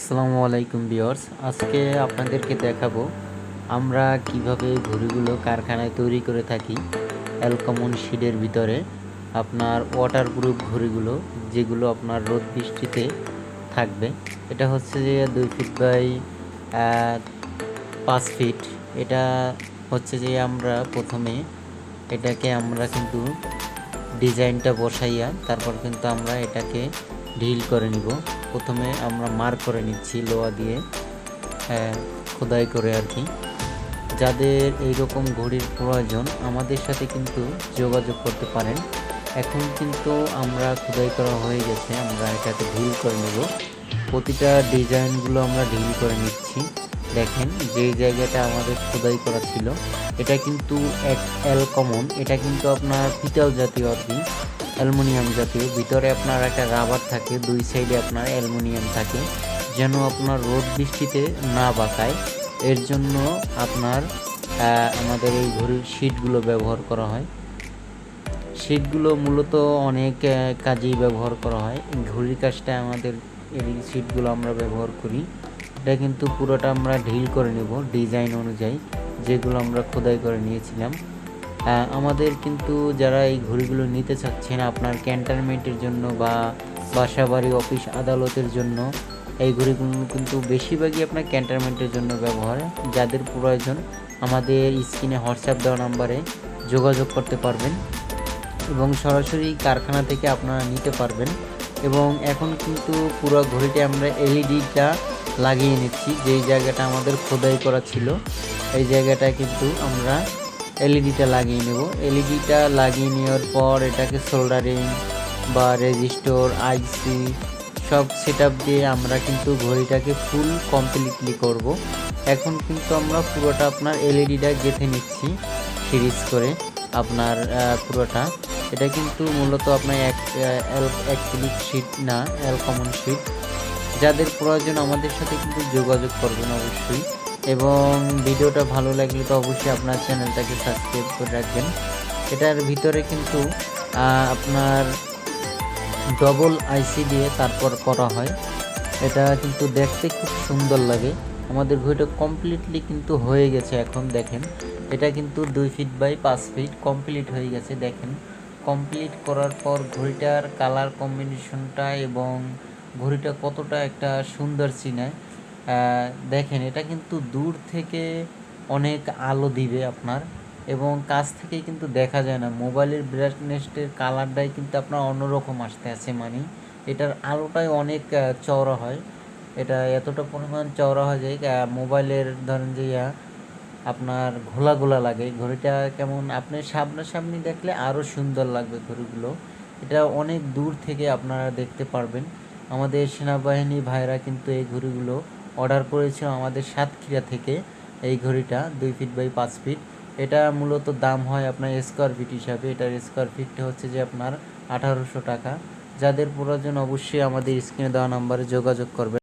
আসসালামু আলাইকুম বিয়র্স আজকে আপনাদেরকে দেখাবো আমরা কীভাবে ঘড়িগুলো কারখানায় তৈরি করে থাকি। অ্যালকমন শিডের ভিতরে আপনার ওয়াটারপ্রুফ ঘড়িগুলো, যেগুলো আপনার রোদ বৃষ্টিতে থাকবে। এটা হচ্ছে যে দুই ফিট বাই পাঁচ ফিট এটা হচ্ছে যে আমরা প্রথমে এটাকে আমরা কিন্তু ডিজাইনটা বসাইয়া, তারপর কিন্তু আমরা এটাকে ঢিল করে নিব। প্রথমে আমরা মার্ক করে নিচ্ছি লোহা দিয়ে খোদাই করে আর কি। যাদের এই রকম ঘড়ির প্রয়োজন, আমাদের সাথে কিন্তু যোগাযোগ করতে পারেন। এখন কিন্তু আমরা খোদাই করা হয়ে গেছে, আমরা এটাকে ঢিল করে নেব। প্রতিটা ডিজাইনগুলো আমরা ঢিল করে নিচ্ছি। দেখেন, যে জায়গাটা আমাদের খোদাই করা ছিল, এটা কিন্তু এক অ্যাল কমন এটা কিন্তু আপনার পিতল জাতীয় আর কি। অ্যালুমিনিয়াম জাতীয়। ভিতরে আপনার একটা রাবার থাকে, দুই সাইডে আপনার অ্যালুমিনিয়াম থাকে, যেন আপনার রোদ বৃষ্টিতে না বাঁকায়। এর জন্য আপনার আমাদের এই ঘড়ির শিটগুলো ব্যবহার করা হয়। শিটগুলো মূলত অনেক কাজেই ব্যবহার করা হয়। ঘড়ির কাজটা আমাদের এই শিটগুলো আমরা ব্যবহার করি। এটা কিন্তু পুরোটা আমরা ঢিল করে নেব, ডিজাইন অনুযায়ী, যেগুলো আমরা খোদাই করে নিয়েছিলাম। আমাদের কিন্তু যারা এই ঘড়িগুলো নিতে চাচ্ছেন আপনার ক্যান্টনমেন্টের জন্য বা বাসা বাড়ি অফিস আদালতের জন্য, এই ঘড়িগুলো কিন্তু বেশিরভাগই আপনার ক্যান্টনমেন্টের জন্য ব্যবহার, যাদের প্রয়োজন আমাদের স্ক্রিনে হোয়াটসঅ্যাপ দেওয়া নাম্বারে যোগাযোগ করতে পারবেন এবং সরাসরি কারখানা থেকে আপনারা নিতে পারবেন এবং এখন কিন্তু পুরো ঘড়িতে আমরা এলইডিটা লাগিয়ে নিচ্ছি, যেই জায়গাটা আমাদের খোদাই করা ছিল, এই জায়গাটা কিন্তু আমরা এলইডিটা লাগিয়ে নেব। এলইডিটা লাগিয়ে নেওয়ার পর এটাকে সোল্ডারিং বা রেজিস্টোর আইসি সব সেট দিয়ে আমরা কিন্তু ঘড়িটাকে ফুল কমপ্লিটলি করব। এখন কিন্তু আমরা পুরোটা আপনার এলইডিটা গেঁথে নিচ্ছি সিরিজ করে আপনার পুরোটা। এটা কিন্তু মূলত আপনার এক অ্যাক্রিলিক শিট না অ্যালকমন শিট যাদের প্রয়োজন আমাদের সাথে কিন্তু যোগাযোগ করবেন অবশ্যই। এবং ভিডিওটা ভালো লাগলে তো অবশ্যই আপনার চ্যানেলটাকে সাবস্ক্রাইব করে রাখবেন। এটার ভিতরে কিন্তু আপনার ডবল আইসি দিয়ে তারপর করা হয়। এটা কিন্তু দেখতে খুব সুন্দর লাগে। আমাদের ঘড়িটা কমপ্লিটলি কিন্তু হয়ে গেছে এখন, দেখেন। এটা কিন্তু দুই ফিট বাই পাঁচ ফিট কমপ্লিট হয়ে গেছে, দেখেন। কমপ্লিট করার পর ঘড়িটার কালার কম্বিনেশনটা এবং ঘড়িটা কতটা একটা সুন্দর চিনায় দেখেন, এটা কিন্তু দূর থেকে অনেক আলো দিবে আপনার এবং কাছ থেকে কিন্তু দেখা যায় না। মোবাইলের ব্রাইটনেসের কালারটাই কিন্তু আপনার অন্যরকম আসতে আছে মানে এটার আলোটাই অনেক চওড়া হয়। এটা এতটা পরিমাণ চওড়া হয় যে মোবাইলের ধরেন যে আপনার ঘোলা ঘোলা লাগে। ঘড়িটা কেমন, আপনি সামনাসামনি দেখলে আরও সুন্দর লাগবে ঘড়িগুলো। এটা অনেক দূর থেকে আপনারা দেখতে পারবেন। আমাদের সেনাবাহিনী ভাইরা কিন্তু এই ঘড়িগুলো অর্ডার করেছিল আমাদের সাতক্ষীরা থেকে এই ঘড়িটা, দুই ফিট বাই পাঁচ ফিট এটা মূলত দাম হয় আপনার স্কোয়ার ফিট হিসাবে। এটার স্কোয়ার ফিটটা হচ্ছে যে আপনার আঠারোশো টাকা। যাদের প্রয়োজন অবশ্যই আমাদের স্ক্রিনে দেওয়া নাম্বারে যোগাযোগ করবেন।